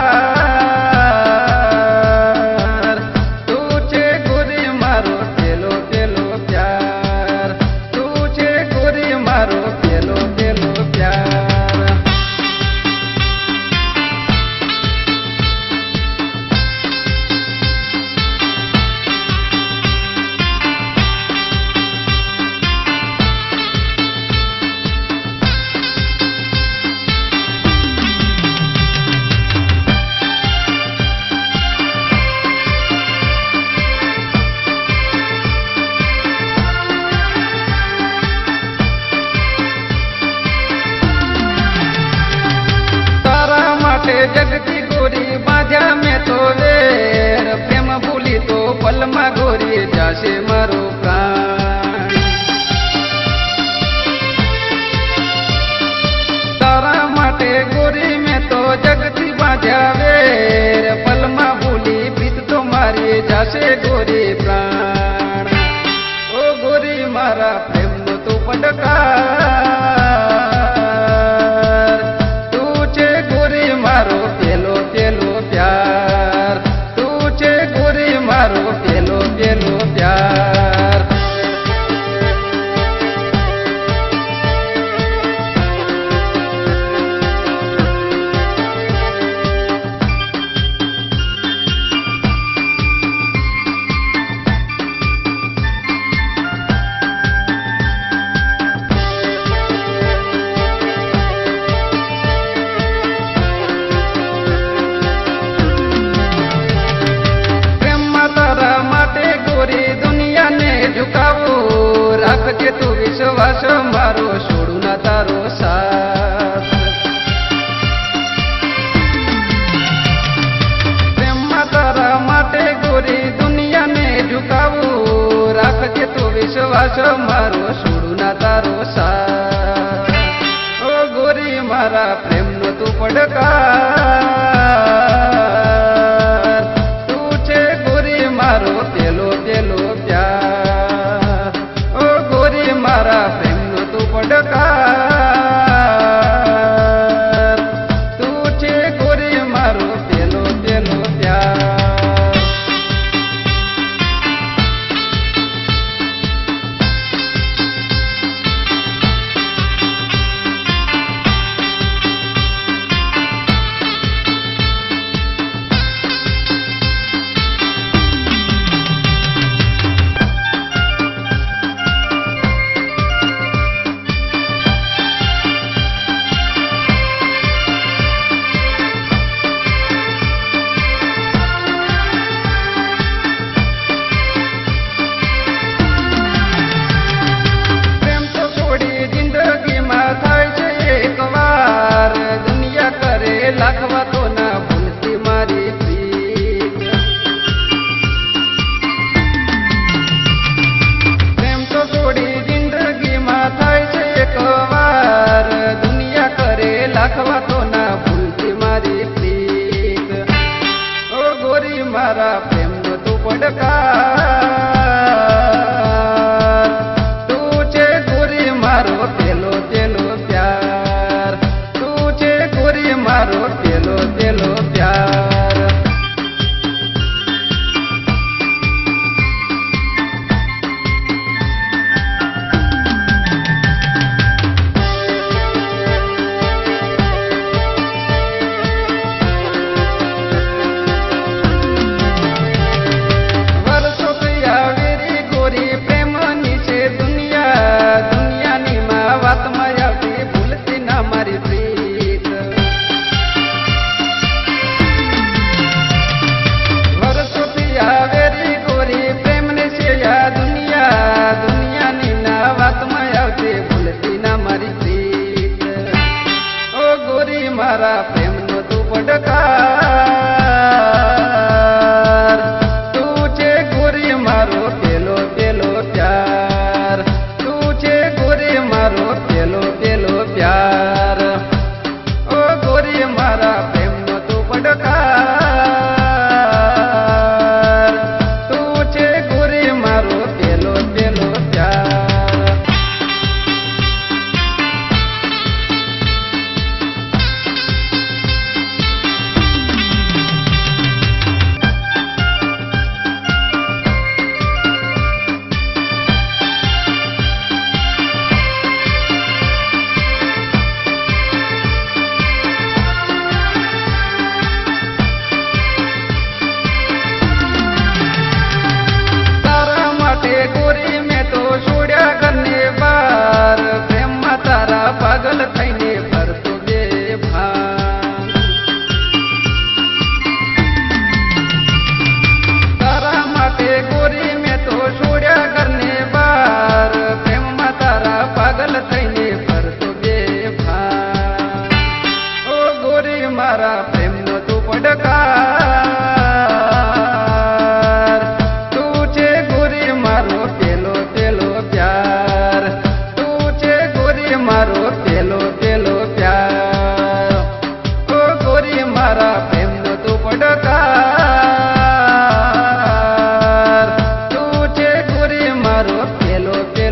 ah, જામે તો વેર, પ્રેમ ભૂલી તો પલમાં ગોરી જાશે મારો તારા માટે ગોરી મેં તો જગથી બાંધ્યા વેર, પલમાં ભૂલી પીત તો મારી જાશે ગોરી પ્રાણ. ઓ ગોરી, મારા પ્રેમનો તું પંડક પેલો વિશ્વાસ મારો છોડું ના તારો સાથ ઓ ગોરી, મારા પ્રેમનો તું પડકાર. તું છે ગોરી, મારો પેલો પેલો પ્યાર. ઓ ગોરી, મારા પ્રેમનો તું પડકાર. ઉપકાર તું છે ગુરી મારો પેલો તેલો પ્યાર. તું છે ગુરી મારો પેલો તેલો પ્યાર. મારો પેલો પેલો પ્યાર ઓ ગોરી મારા પ્રેમ નો તું પડકાર તું છે ગોરી મારો પેલો પેલો